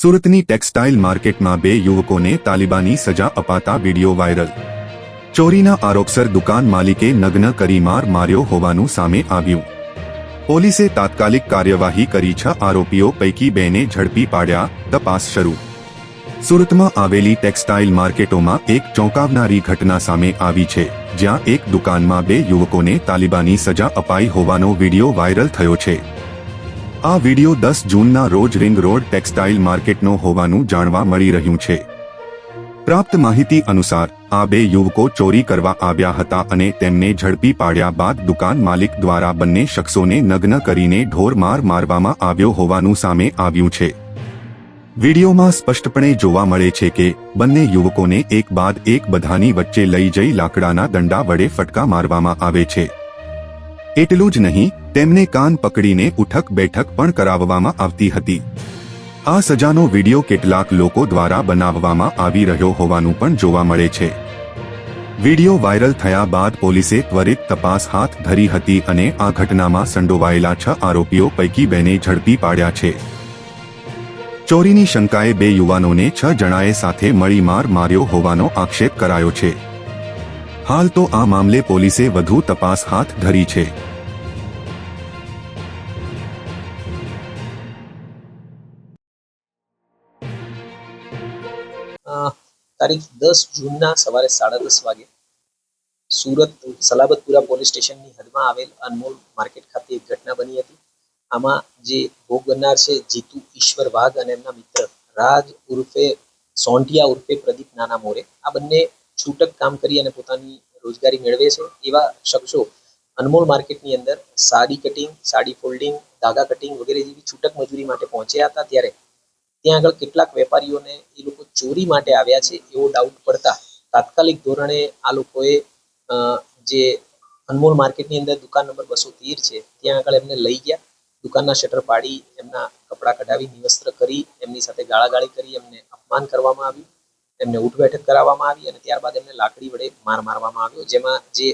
સુરતની ટેક્સટાઇલ માર્કેટમાં બે યુવકોને તાલિબાની સજા અપાતા વીડિયો વાયરલ. ચોરીના આરોપસર દુકાન માલિકે નગ્ન કરી માર માર્યો હોવાનું સામે આવ્યું. પોલીસે તાત્કાલિક કાર્યવાહી કરી છ આરોપીઓ પૈકી બેને ઝડપી પાડ્યા, તપાસ શરૂ. સુરતમાં આવેલી ટેક્સટાઇલ માર્કેટોમાં એક ચોંકાવનારી ઘટના સામે આવી છે, જ્યાં એક દુકાનમાં બે યુવકોને તાલિબાની સજા અપાઈ હોવાનો વીડિયો વાયરલ થયો છે. આ વિડિયો દસ જૂનના રોજ રિંગ રોડ ટેક્સટાઇલ માર્કેટનો હોવાનું જાણવા મળી રહ્યું છે. પ્રાપ્ત માહિતી અનુસાર, આ બે યુવકો ચોરી કરવા આવ્યા હતા અને તેમને ઝડપી પાડ્યા બાદ દુકાન માલિક દ્વારા બંને શખ્સોને નગ્ન કરીને ઢોરમાર મારવામાં આવ્યો હોવાનું સામે આવ્યું છે. વિડીયોમાં સ્પષ્ટપણે જોવા મળે છે કે, બંને યુવકોને એક બાદ એક બધાની વચ્ચે લઈ જઈ લાકડાના દંડા વડે ફટકા મારવામાં આવે છે. એટલું જ નહીં, તેમને કાન પકડીને ઉઠક બેઠક પણ કરાવવામાં આવતી હતી. આ સજાનો વીડિયો કેટલાક લોકો દ્વારા બનાવવામાં આવી રહ્યો હોવાનું પણ જોવા મળે છે. વીડિયો વાયરલ થયા બાદ પોલીસે ત્વરિત તપાસ હાથ ધરી હતી અને આ ઘટનામાં સંડોવાયેલા છ આરોપીઓ પૈકી બેને ઝડપી પાડ્યા છે. ચોરીની શંકાએ બે યુવાનોને છ જણાએ સાથે મળી માર માર્યો હોવાનો આક્ષેપ કરાયો છે. હાલ તો આ મામલે પોલીસે વધુ તપાસ હાથ ધરી છે. તારીખ દસ જૂનના સવારે સાડા દસ વાગે સુરત સલાબતપુરા પોલીસ સ્ટેશનની હદમાં આવેલ અનમોલ માર્કેટ ખાતે એક ઘટના બની હતી. આમાં જે ભોગ બનનાર છે જીતુ ઈશ્વર વાઘ અને એમના મિત્ર રાજ ઉર્ફે સોંઢિયા ઉર્ફે પ્રદીપ નાના મોરે, આ બંને છૂટક કામ કરી અને પોતાની રોજગારી મેળવે છે, એવા શખ્સો અનમોલ માર્કેટની અંદર સાડી કટિંગ સાડી ફોલ્ડિંગ ધાગા કટિંગ વગેરે જેવી છૂટક મજૂરી માટે પહોંચ્યા હતા ત્યારે ત્યાં આગળ કેટલાક વેપારીઓને એ લોકો ચોરી માટે આવ્યા છે એવો ડાઉટ પડતા તાત્કાલિક ધોરણે આ લોકોએ જે અનમોલ માર્કેટની અંદર દુકાન નંબર બસો તેર છે, ત્યાં આગળ એમને લઈ ગયા, દુકાનના શટર પાડી, એમના કપડાં કઢાવી, નિવસ્ત્ર કરી, એમની સાથે ગાળાગાળી કરી, એમને અપમાન કરવામાં આવ્યું. એમને ઉઠ બેઠક કરાવવામાં આવી અને ત્યારબાદ એમને લાકડી વડે માર મારવામાં આવ્યો, જેમાં જે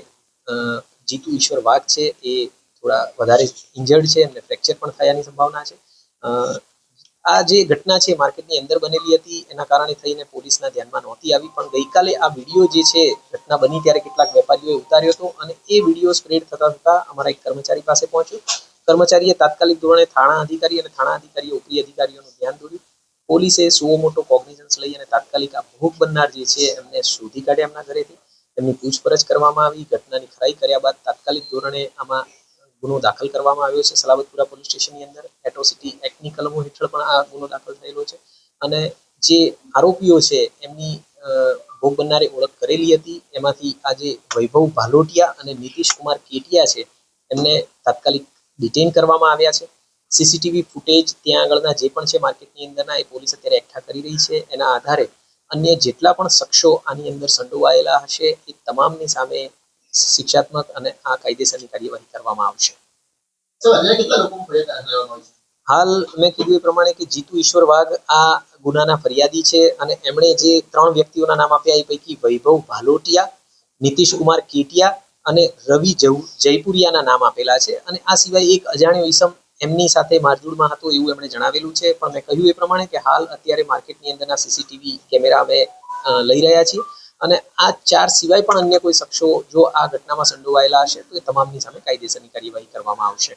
જીતુ ઈશ્વર વાઘ છે એ થોડા વધારે ઇન્જર્ડ છે એમને ફ્રેક્ચર પણ થયાની સંભાવના છે. આ જે ઘટના છે માર્કેટની અંદર બનેલી હતી, એના કારણે થઈને પોલીસના ધ્યાનમાં નહોતી આવી, પણ ગઈકાલે આ વીડિયો જે છે, ઘટના બની ત્યારે કેટલાક વેપારીઓએ ઉતાર્યો હતો અને એ વીડિયો સ્પ્રેડ થતા થતા અમારા એક કર્મચારી પાસે પહોંચ્યો. કર્મચારીએ તાત્કાલિક ધોરણે થાણા અધિકારી અને થાણા અધિકારીએ ઉપરી અધિકારીઓનું ધ્યાન દોર્યું. પોલીસે સુઓ મોટો કોગ્નિઝન્સ લઈ અને તાત્કાલિક આ ભોગ બનનાર જે છે, એમને શોધી કાઢ્યા એમના ઘરેથી. એમની પૂછપરછ કરવામાં આવી, ઘટનાની ખરાઈ કર્યા બાદ તાત્કાલિક ધોરણે આમાં ગુનો દાખલ કરવામાં આવ્યો છે. સલાબતપુરા પોલીસ સ્ટેશનની અંદર એટ્રોસિટી એક્ટની કલમો હેઠળ પણ આ ગુનો દાખલ થયેલો છે. અને જે આરોપીઓ છે, એમની ભોગ બનનારે ઓળખ કરેલી હતી. એમાંથી આજે વૈભવ ભાલોટિયા અને નીતિશ કુમાર કેટિયા છે. એમને તાત્કાલિક ડિટેન કરવામાં આવ્યા છે. સીસીટીવી ફૂટેજ ત્યાં આગળના જે પણ છે માર્કેટની અંદરના એ પોલીસ અત્યારે એકઠા કરી રહી છે. એના આધારે અન્ય જેટલા પણ શખ્સો આની અંદર સંડોવાયેલા હશે એ તમામની સામે શિક્ષાત્મક અને આ કાયદેસરની કાર્યવાહી કરવામાં આવશે. હાલ મેં કીધું એ પ્રમાણે કે જીતુ ઈશ્વર વાઘ આ ગુનાના ફરિયાદી છે અને એમણે જે ત્રણ વ્યક્તિઓના નામ આપ્યા એ પૈકી વૈભવ ભાલોટિયા નીતિશ કુમાર કેટિયા અને રવિ જયપુરિયાના નામ આપેલા છે. અને આ સિવાય એક અજાણ્યો ઈસમ એમની સાથે મારજુડમાં હતો એવું એમણે જણાવેલું છે. પણ મેં કહ્યું એ પ્રમાણે કે હાલ અત્યારે માર્કેટની અંદરના સીસીટીવી કેમેરા અમે લઈ રહ્યા છીએ. અને આ ચાર સિવાય પણ અન્ય કોઈ શખ્સો જો આ ઘટનામાં સંડોવાયેલા હશે તો એ તમામની સામે કાયદેસરની કાર્યવાહી કરવામાં આવશે.